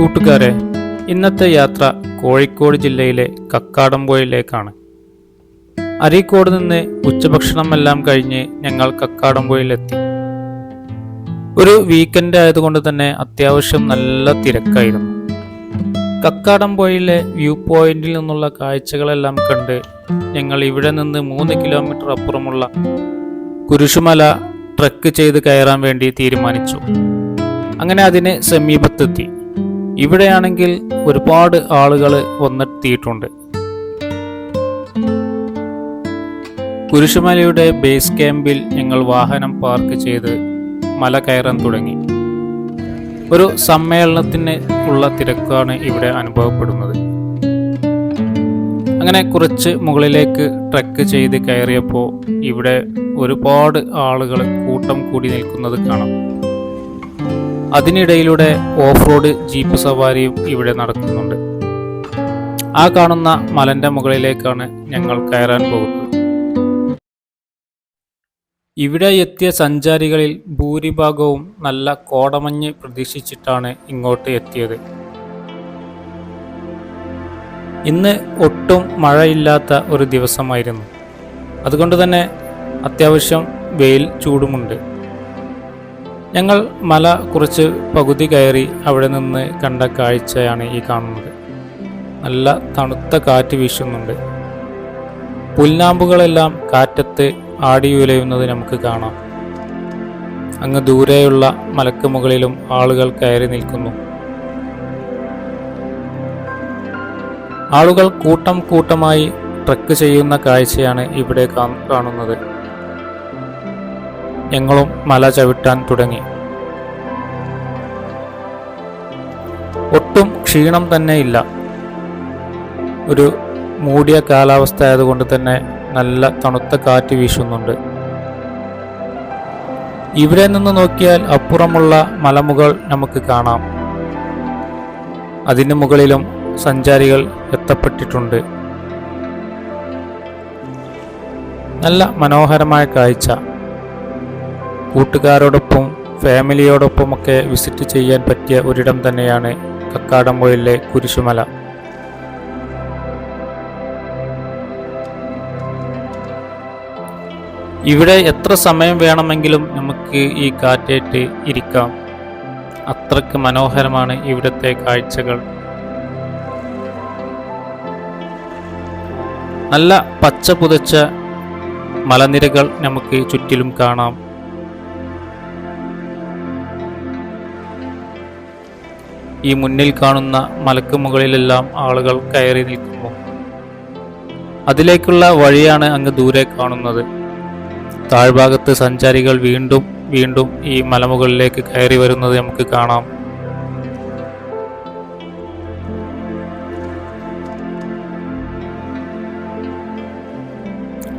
കൂട്ടുകാരെ ഇന്നത്തെ യാത്ര കോഴിക്കോട് ജില്ലയിലെ കക്കാടംപുഴയിലേക്കാണ് അരീക്കോട് നിന്ന് ഉച്ചഭക്ഷണമെല്ലാം കഴിഞ്ഞ് ഞങ്ങൾ കക്കാടംപുഴയിലെത്തി ഒരു വീക്കെൻഡ് ആയതുകൊണ്ട് തന്നെ അത്യാവശ്യം നല്ല തിരക്കായിരുന്നു. കക്കാടംപുഴയിലെ വ്യൂ പോയിന്റിൽ നിന്നുള്ള കാഴ്ചകളെല്ലാം കണ്ട് ഞങ്ങൾ ഇവിടെ നിന്ന് മൂന്ന് കിലോമീറ്റർ അപ്പുറമുള്ള കുരിശുമല ട്രക്ക് ചെയ്ത് കയറാൻ വേണ്ടി തീരുമാനിച്ചു. അങ്ങനെ അതിന് സമീപത്തെത്തി. ഇവിടെയാണെങ്കിൽ ഒരുപാട് ആളുകൾ വന്നെത്തിയിട്ടുണ്ട്. കുരിശുമലയുടെ ബേസ് ക്യാമ്പിൽ ഞങ്ങൾ വാഹനം പാർക്ക് ചെയ്ത് മല കയറാൻ തുടങ്ങി. ഒരു സമ്മേളനത്തിന് ഉള്ള തിരക്കാണ് ഇവിടെ അനുഭവപ്പെടുന്നത്. അങ്ങനെ കുറച്ച് മുകളിലേക്ക് ട്രക്ക് ചെയ്ത് കയറിയപ്പോൾ ഇവിടെ ഒരുപാട് ആളുകൾ കൂട്ടം കൂടി നിൽക്കുന്നത് കാണാം. അതിനിടയിലൂടെ ഓഫ് റോഡ് ജീപ്പ് സവാരിയും ഇവിടെ നടക്കുന്നുണ്ട്. ആ കാണുന്ന മലന്റെ മുകളിലേക്കാണ് ഞങ്ങൾ കയറാൻ പോകുന്നത്. ഇവിടെ എത്തിയ സഞ്ചാരികളിൽ ഭൂരിഭാഗവും നല്ല കോടമഞ്ഞ് പ്രതീക്ഷിച്ചിട്ടാണ് ഇങ്ങോട്ട് എത്തിയത്. ഇന്ന് ഒട്ടും മഴയില്ലാത്ത ഒരു ദിവസമായിരുന്നു. അതുകൊണ്ട് തന്നെ അത്യാവശ്യം വെയിൽ ചൂടുമുണ്ട്. ഞങ്ങൾ മല കുറച്ച് പകുതി കയറി അവിടെ നിന്ന് കണ്ട കാഴ്ചയാണ് ഈ കാണുന്നത്. നല്ല തണുത്ത കാറ്റ് വീശുന്നുണ്ട്. പുൽനാമ്പുകളെല്ലാം കാറ്റത്ത് ആടിയുലയുന്നത് നമുക്ക് കാണാം. അങ്ങ് ദൂരെയുള്ള മലക്ക് മുകളിലും ആളുകൾ കയറി നിൽക്കുന്നു. ആളുകൾ കൂട്ടം കൂട്ടമായി ട്രക്ക് ചെയ്യുന്ന കാഴ്ചയാണ് ഇവിടെ കാണുന്നത്. ഞങ്ങളും മല ചവിട്ടാൻ തുടങ്ങി. ഒട്ടും ക്ഷീണം തന്നെ ഇല്ല. ഒരു മൂടിയ കാലാവസ്ഥ ആയതുകൊണ്ട് തന്നെ നല്ല തണുത്ത കാറ്റ് വീശുന്നുണ്ട്. ഇവിടെ നിന്ന് നോക്കിയാൽ അപ്പുറമുള്ള മലമുകൾ നമുക്ക് കാണാം. അതിനു മുകളിലും സഞ്ചാരികൾ എത്തപ്പെട്ടിട്ടുണ്ട്. നല്ല മനോഹരമായ കാഴ്ച. കൂട്ടുകാരോടൊപ്പം ഫാമിലിയോടൊപ്പമൊക്കെ വിസിറ്റ് ചെയ്യാൻ പറ്റിയ ഒരിടം തന്നെയാണ് കക്കാടംപുഴയിലെ കുരിശുമല. ഇവിടെ എത്ര സമയം വേണമെങ്കിലും നമുക്ക് ഈ കാറ്റേറ്റ് ഇരിക്കാം. അത്രയ്ക്ക് മനോഹരമാണ് ഇവിടുത്തെ കാഴ്ചകൾ. നല്ല പച്ച പുതച്ച മലനിരകൾ നമുക്ക് ചുറ്റിലും കാണാം. ഈ മുന്നിൽ കാണുന്ന മലക്ക് മുകളിലെല്ലാം ആളുകൾ കയറി നിൽക്കുന്നു. അതിലേക്കുള്ള വഴിയാണ് അങ്ങ് ദൂരെ കാണുന്നത്. താഴ്ഭാഗത്ത് സഞ്ചാരികൾ വീണ്ടും വീണ്ടും ഈ മലമുകളിലേക്ക് കയറി വരുന്നത് നമുക്ക് കാണാം.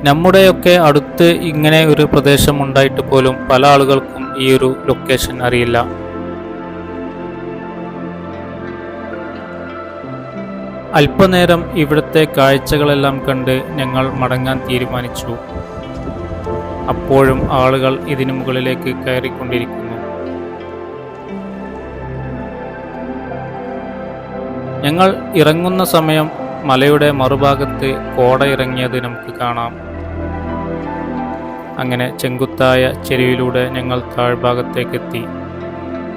നമ്മുടെയൊക്കെ അടുത്ത് ഇങ്ങനെ ഒരു പ്രദേശം ഉണ്ടായിട്ട് പോലും പല ആളുകൾക്കും ഈ ഒരു ലൊക്കേഷൻ അറിയില്ല. അല്പനേരം ഇവിടുത്തെ കാഴ്ചകളെല്ലാം കണ്ട് ഞങ്ങൾ മടങ്ങാൻ തീരുമാനിച്ചു. അപ്പോഴും ആളുകൾ ഇതിനു മുകളിലേക്ക് കയറിക്കൊണ്ടിരിക്കുന്നു. ഞങ്ങൾ ഇറങ്ങുന്ന സമയം മലയുടെ മറുഭാഗത്ത് കോട ഇറങ്ങിയത് നമുക്ക് കാണാം. അങ്ങനെ ചെങ്കുത്തായ ചെരുവിലൂടെ ഞങ്ങൾ താഴ്ഭാഗത്തേക്ക് എത്തി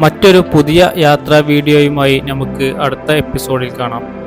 മറ്റൊരു പുതിയ യാത്രാ വീഡിയോയുമായി നമുക്ക് അടുത്ത എപ്പിസോഡിൽ കാണാം.